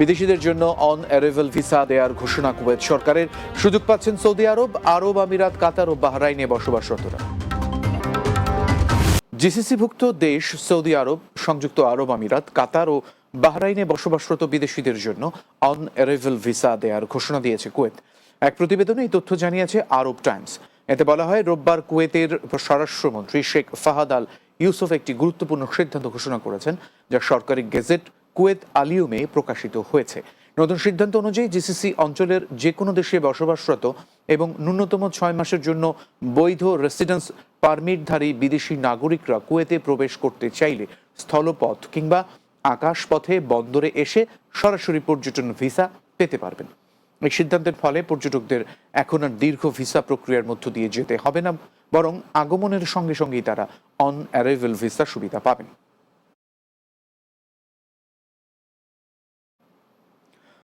বিদেশিদের জন্য on arrival visa দেওয়ার ঘোষণা কুয়েত সরকারের। সুযোগ পাচ্ছেন সৌদি আরব আরব আমিরাত, কাতার ও বাহরাইনে বসবাসরতরা। জিসিসিভুক্ত দেশ সৌদি আরব, সংযুক্ত আরব আমিরাত, কাতার ও বাহরাইনে বসবাসরত বিদেশিদের জন্য অন অ্যারাইভাল ভিসা দেওয়ার ঘোষণা দিয়েছে কুয়েত। এক প্রতিবেদনে এই তথ্য জানিয়েছে আরব টাইমস। এতে বলা হয়, রোববার কুয়েতের স্বরাষ্ট্রমন্ত্রী শেখ ফাহাদ আল ইউসুফ একটি গুরুত্বপূর্ণ সিদ্ধান্ত ঘোষণা করেছেন, যা সরকারি গেজেট কুয়েত আলিয়মে প্রকাশিত হয়েছে। নতুন সিদ্ধান্ত অনুযায়ী জিসিসি অঞ্চলের যে কোনো দেশে বসবাসরত এবং ন্যূনতম ছয় মাসের জন্য বৈধ রেসিডেন্স পারমিটধারী বিদেশি নাগরিকরা কুয়েতে প্রবেশ করতে চাইলে স্থলপথ কিংবা আকাশপথে বন্দরে এসে সরাসরি পর্যটন ভিসা পেতে পারবেন। এই সিদ্ধান্তের ফলে পর্যটকদের এখন আর দীর্ঘ ভিসা প্রক্রিয়ার মধ্য দিয়ে যেতে হবে না, বরং আগমনের সঙ্গে সঙ্গেই তারা অন অ্যারাইভেল ভিসা সুবিধা পাবেন।